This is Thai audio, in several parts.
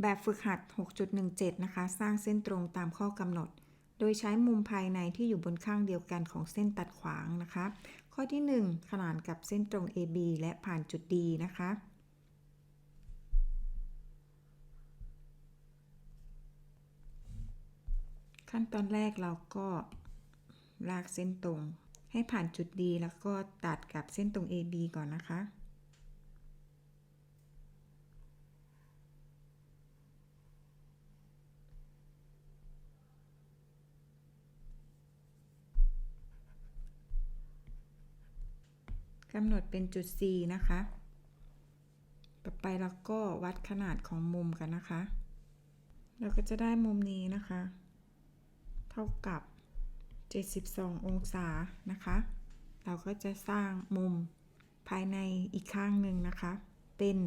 แบบฝึกหัด 6.17 นะคะ สร้างเส้นตรงตามข้อกำหนด โดยใช้มุมภายในที่อยู่บนข้างเดียวกันของเส้นตัดขวางนะคะ ข้อที่ 1 ขนานกับเส้นตรง AB และผ่านจุด D นะคะ ขั้นตอนแรกเราก็ลากเส้นตรง ให้ผ่านจุด D แล้วก็ตัดกับเส้นตรง AB ก่อนนะคะ กำหนดเป็นจุด C นะคะ ต่อไปเราก็วัดขนาดของมุมกันนะคะ เราก็จะได้มุมนี้นะคะ เท่ากับ 72 องศานะคะ เราก็จะสร้างมุมภายในอีกข้างหนึ่งนะคะ เป็น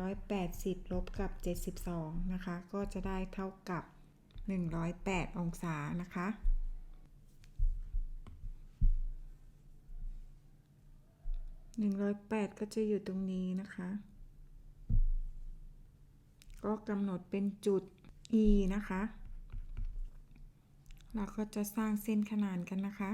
180 ลบกับ 72 นะคะ ก็จะได้เท่ากับ 108 องศานะคะ 108ก็จะอยู่ตรงนี้นะคะ ก็กำหนดเป็นจุด E นะคะ เราก็จะสร้างเส้นขนานกันนะคะ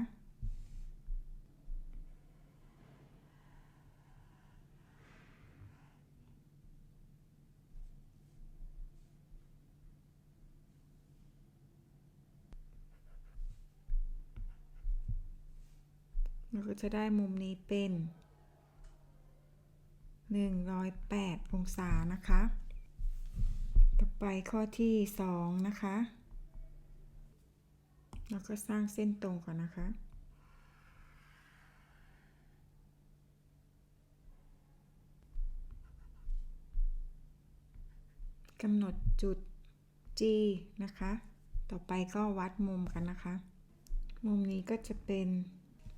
เราก็จะได้มุมนี้เป็น 108 องศานะคะ ต่อไปข้อที่ 2 นะคะเราก็สร้างเส้นตรงก่อนนะคะกำหนดจุด G นะคะ ต่อไปก็วัดมุมกันนะคะ มุมนี้ก็จะเป็น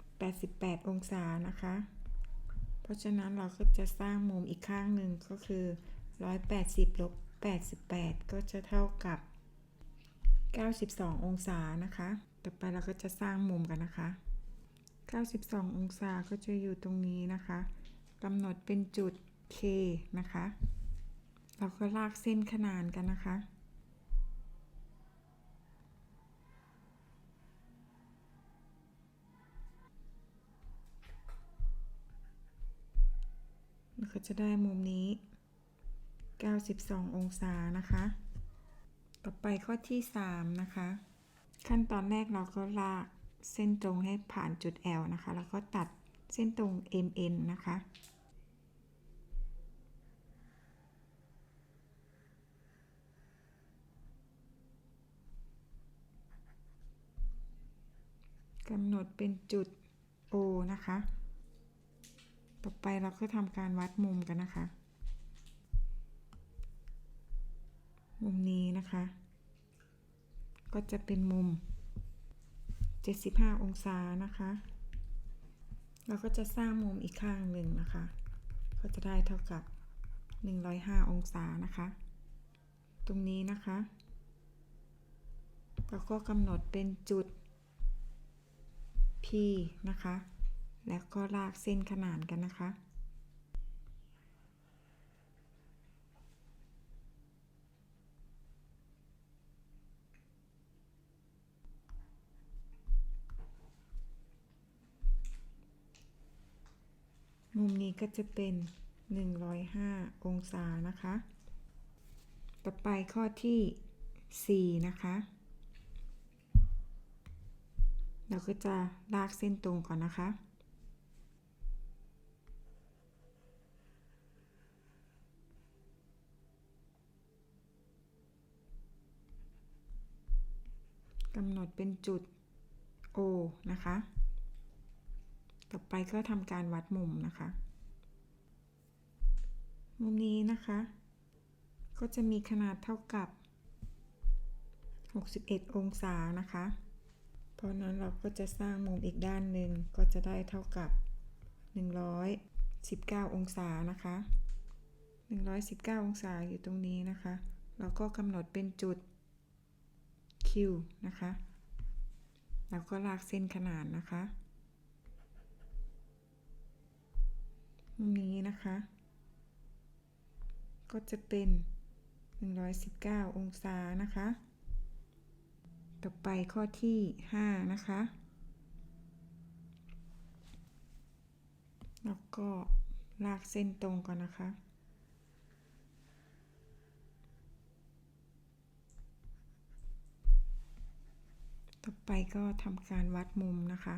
88 องศานะคะ ราะฉะนั้นเราก็จะสร้างมุมอีกข้างหนึ่งก็คือ 180ลบ88 ก็จะเท่ากับ 92 องศานะคะ ต่อไปเราก็จะสร้างมุมกันนะคะ 92 องศาก็จะอยู่ตรงนี้นะคะกำหนดเป็นจุด K นะคะ เราก็ลากเส้นขนานกันนะคะ ก็จะได้มุมนี้ 92 องศานะคะ ต่อไปข้อที่ 3 นะคะ ขั้นตอนแรกเราก็ลากเส้นตรงให้ผ่านจุด L นะคะ แล้วก็ตัดเส้นตรง MN นะคะกำหนดเป็นจุด O นะคะ ต่อไปเราก็ทำการวัดมุมกันนะคะ มุมนี้นะคะ ก็จะเป็นมุม 75 องศานะคะ เราก็จะสร้างมุมอีกข้างหนึ่งนะคะ ก็จะได้เท่ากับ 105 องศานะคะ ตรงนี้นะคะ เราก็กำหนดเป็นจุด P นะคะ แล้วก็ลากเส้นขนานกันนะคะ มุมนี้ก็จะเป็น 105 องศานะคะ ต่อไปข้อที่ 4 นะคะ เราก็จะลากเส้นตรงก่อนนะคะ กำหนดเป็นจุด O นะคะ ต่อไปก็ทำการวัดมุมนะคะ มุมนี้นะคะ ก็จะมีขนาดเท่ากับ 61 องศานะคะ เพราะนั้นเราก็จะสร้างมุมอีกด้านหนึ่งก็จะได้เท่ากับ 119 องศานะคะ 119 องศาอยู่ตรงนี้นะคะ เราก็กำหนดเป็นจุด Q นะคะ แล้วก็ลากเส้นขนานนะคะมุมนี้นะคะ ก็จะเป็น 119 องศานะคะ ต่อไปข้อที่ 5 นะคะ แล้วก็ลากเส้นตรงก่อนนะคะ ต่อไปก็ทำการวัดมุมนะคะ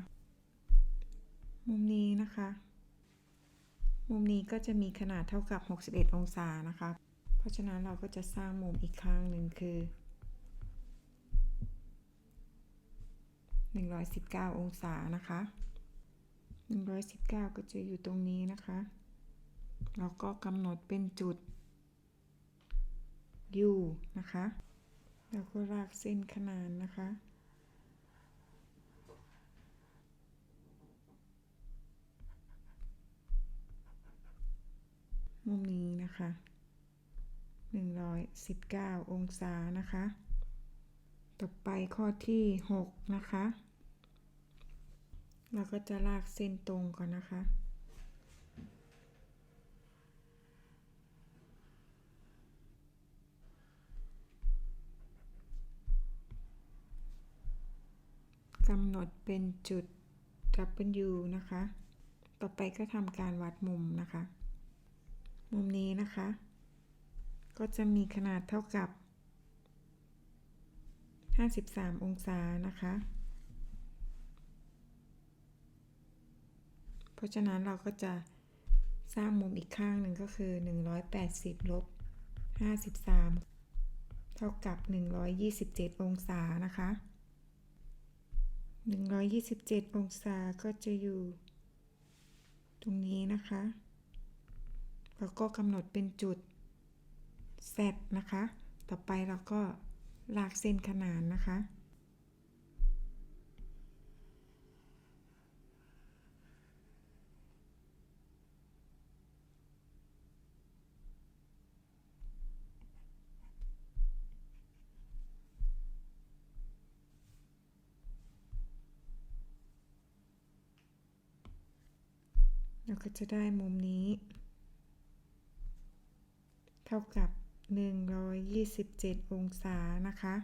มุมนี้นะคะ มุมนี้ก็จะมีขนาดเท่ากับ 61 องศานะคะ เพราะฉะนั้นเราก็จะสร้างมุมอีกข้างหนึ่งคือ 119 องศานะคะ 119 ก็จะอยู่ตรงนี้นะคะแล้วก็กำหนดเป็นจุด U นะคะ แล้วก็ลากเส้นขนานนะคะ มุมนี้นะคะ 119 องศานะคะ ต่อไปข้อที่ 6 นะคะ เราก็จะลากเส้นตรงก่อนนะคะกำหนดเป็นจุด W นะคะ ต่อไปก็ทำการวัดมุมนะคะ มุมนี้นะคะ ก็จะมีขนาดเท่ากับ 53 องศานะคะ เพราะฉะนั้นเราก็จะสร้างมุมอีกข้างหนึ่งก็คือ 180 ลบ 53 เท่ากับ 127 องศานะคะ 127 องศาก็จะอยู่ ตรงนี้นะคะ แล้วก็กำหนดเป็นจุด Z นะคะ ต่อไปเราก็ลากเส้นขนานนะคะ เราก็จะได้มุมนี้ เท่ากับ 127 องศานะคะ